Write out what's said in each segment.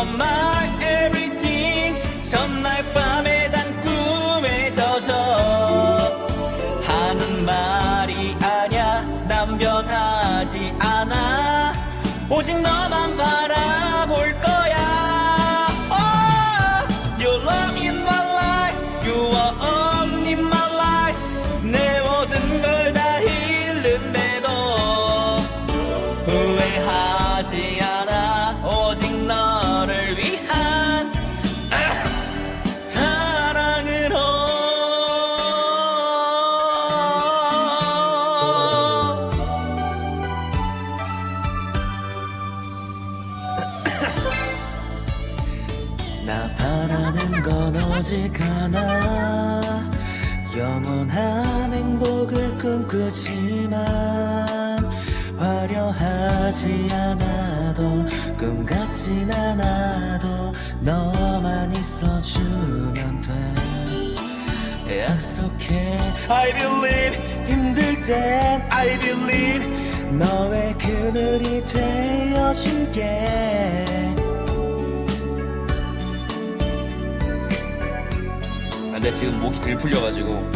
are my everything 첫날 밤에 단 꿈에 젖어 하는 말이 아냐 난 변하지 않아 오직 너만 바라볼 거야 oh, Your love in my life You are only my life 내 모든 걸 다 잃는데도 후회하지 않아 나 바라는 건 오직 하나. 영원한 행복을 꿈꾸지만 화려하지 않아도 꿈 같진 않아도 너만 있어주면 돼. 약속해. I believe 힘들 땐 I believe 너의 그늘이 되어줄게 근데 지금 목이 들 풀려가지고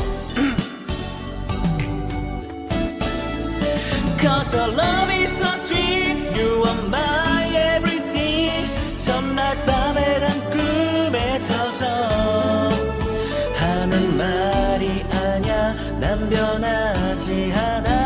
Cause your love is so sweet You are my everything 첫날 밤에 난 꿈에 젖어 하는 말이 아냐 난 변하지 않아